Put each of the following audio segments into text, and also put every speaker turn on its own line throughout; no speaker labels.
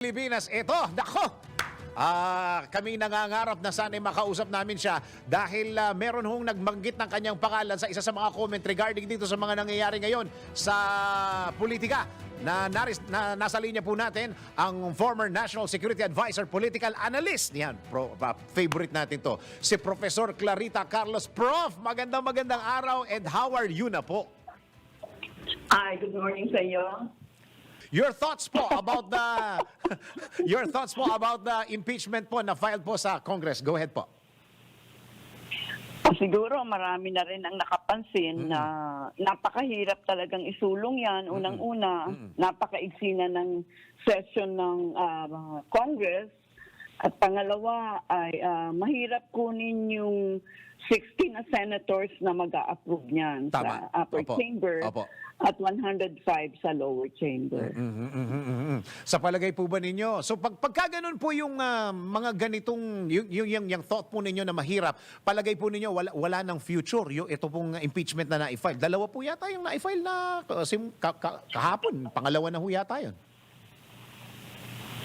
Pilipinas. Ito, nako! Ah, kami nangangarap na sana'y makausap namin siya dahil ah, meron hong nagbanggit ng kanyang pangalan sa isa sa mga comment regarding dito sa mga nangyayari ngayon sa politika. Na, naris, na nasa linya po natin ang former National Security Advisor, political analyst. Yan, pro, pa- favorite natin to. Si Professor Clarita Carlos. Prof, magandang magandang araw and how are you na po?
Hi, good morning sa iyo.
Your thoughts po about the Your thoughts po about the impeachment po na filed po sa Congress. Go ahead po.
Siguro marami na rin ang nakapansin na napakahirap talagang isulong yan. Unang-una, napakaigsi na ng session ng ah, Congress. At pangalawa ay ah, mahirap kunin yung 16 na senators na mag-a-approve niyan
Tama.
sa upper
Opo.
chamber
Opo.
at 105 sa lower chamber.
Mhm, mhm, mhm, mhm. Sa palagay po ba ninyo? So pag pagka ganun po yung ah, mga ganitong yung, yung, yung, yung thought po ninyo na mahirap, palagay po ninyo wala, wala ng future yung ito pong impeachment na na-file. Dalawa po yata yung na-file na uh, sim, ka, ka- kahapon. Pangalawa na ho yata yun.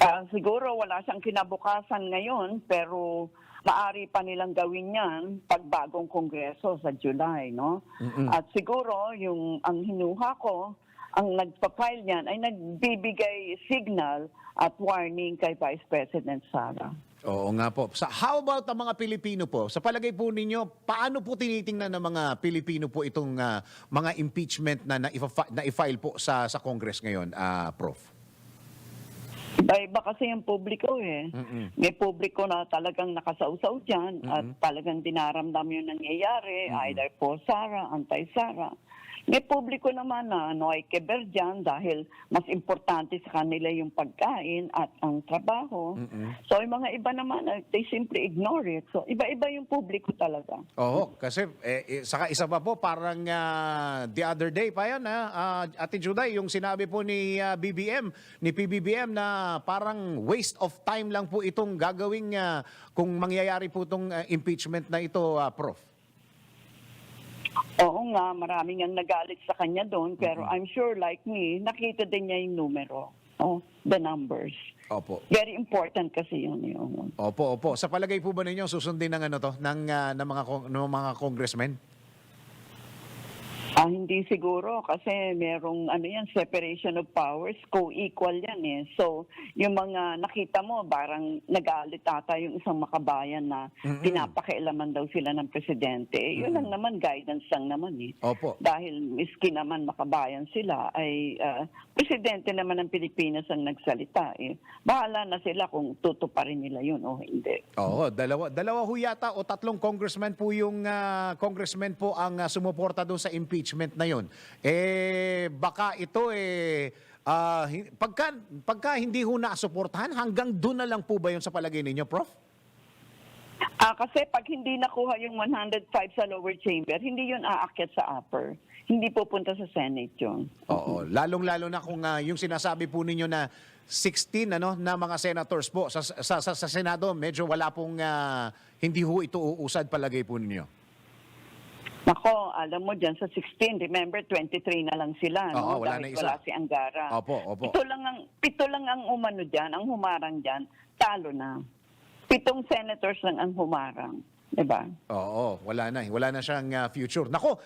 Ah, siguro wala siyang kinabukasan ngayon pero maari pa nilang gawin yan pag bagong kongreso sa July, no? At siguro yung ang hinuha ko, ang nagpa-file niyan ay nagbibigay signal at warning kay Vice President Sara.
Oo nga po. Sa, how about ang mga Pilipino po? Sa palagay po ninyo, paano po tinitingnan ng mga Pilipino po itong ah, mga impeachment na na-file po sa sa Congress ngayon, ah, Prof?
Iba-iba kasi yung publiko eh. May publiko na talagang nakasausaw dyan at talagang dinaramdam yung nangyayari, either po Sara, anti-Sara. May publiko naman na noikeber dyan dahil mas importante sa kanila yung pagkain at ang trabaho. So yung mga iba naman, they simply ignore it. So iba-iba yung publiko talaga.
Oo, kasi eh, eh, saka isa pa po parang ah, the other day pa yan ah, Ate Juday, yung sinabi po ni ah, BBM, ni PBBM na parang waste of time lang po itong gagawing ah, kung mangyayari po itong ah, impeachment na ito, ah, Prof.
Oo nga, maraming ang nagalit sa kanya doon, pero I'm sure like me, nakita din niya yung numero. Oh, the numbers.
Opo.
Very important kasi yun yung
Opo, opo. Sa palagay po ba ninyo susundin ng ano to ng ah, ng mga kong- ng mga congressmen?
Ah, hindi siguro kasi merong ano yan, separation of powers, co-equal yan eh. So, yung mga nakita mo, parang nagalit ata yung isang makabayan na pinapakialaman daw sila ng presidente. Eh, Yun lang naman, guidance lang naman eh.
Opo.
Dahil miski naman makabayan sila, ay ah, presidente naman ng Pilipinas ang nagsalita eh. Bahala na sila kung tutuparin nila yun o hindi.
Oo, dalawa dalawa ho yata o tatlong congressman po yung ah, congressman po ang ah, sumuporta doon sa impeachment na yun. Eh baka ito eh hi- pagka pagka hindi ho nasuportahan hanggang doon na lang po ba yun sa palagay ninyo, Prof?
Ah, kasi pag hindi nakuha yung 105 sa lower chamber, hindi yun aakyat sa upper. Hindi pupunta sa Senate yun.
Oo, lalong-lalo na kung ah, yung sinasabi po ninyo na 16 ano na mga senators po sa sa sa, sa Senado medyo wala pong ah, hindi ho ito uusad palagay po ninyo.
Nako, alam mo dyan sa 16, remember 23 na lang sila, no?
Oo, wala
Dahil
na isa.
wala si Angara.
Opo, opo.
Pito lang ang pito lang ang umano diyan, ang humarang diyan, talo na. Pitong senators lang ang humarang, 'di ba?
Oo, wala na. eh. Wala na siyang ah, future. Nako,